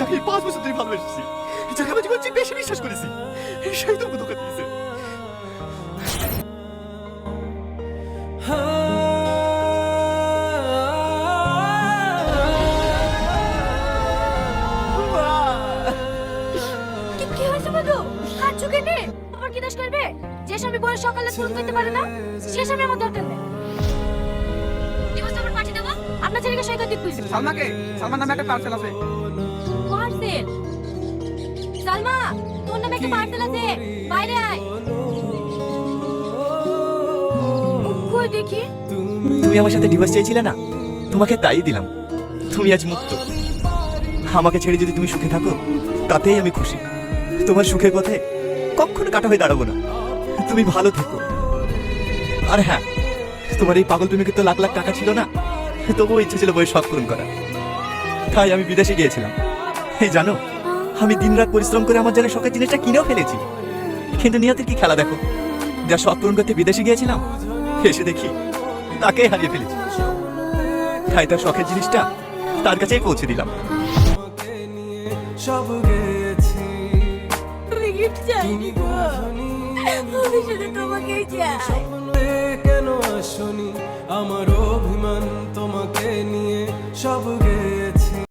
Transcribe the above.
যাকে এই পাঁচ বছর ধরে ভালোবেসেছি যাকে আমার জীবন চেয়ে বেশি বিশ্বাস করেছি সেই তো ধোকা দিয়েছে। কি কি হয়েছে বলো হাত চুকে নে কি দোষ করবে? যে স্বামী সকালে ফোন করতে পারে না সে স্বামী আমার দরকার নেই। আপনার ছেলেকে করে দিতে সালমান নামে একটা পার্সেল আছে। সালমা তোর নামে একটা পার্সেল আছে। বাইরে আয়। কই দেখি। তুমি আমার সাথে ডিভোর্স চেয়েছিলে না? তোমাকে তাই দিলাম। তুমি আজ মুক্ত। আমাকে ছেড়ে যদি তুমি সুখে থাকো তাতেই আমি খুশি। তোমার সুখের পথে কখনো কাটা হয়ে দাঁড়াবো না। তুমি ভালো থেকো। আর হ্যাঁ তোমার এই পাগল প্রেমিকের তো লাখ লাখ টাকা ছিল না? তবুও ইচ্ছে ছিল বই শখ পূরণ করা তাই আমি বিদেশে গিয়েছিলাম। এই জানো আমি দিনরাত পরিশ্রম করে আমার জন্য শখের জিনিসটা কিনেও ফেলেছি। কিন্তু নিয়তের কি খেলা দেখো? যা শখ পূরণ করতে বিদেশে গিয়েছিলাম এসে দেখি তাকেই হারিয়ে ফেলেছি। তাই তার শখের জিনিসটা তার কাছেই পৌঁছে দিলাম। সব গেছি গো কেন আসনি? আমার অভিমান তোমাকে নিয়ে সব গেছি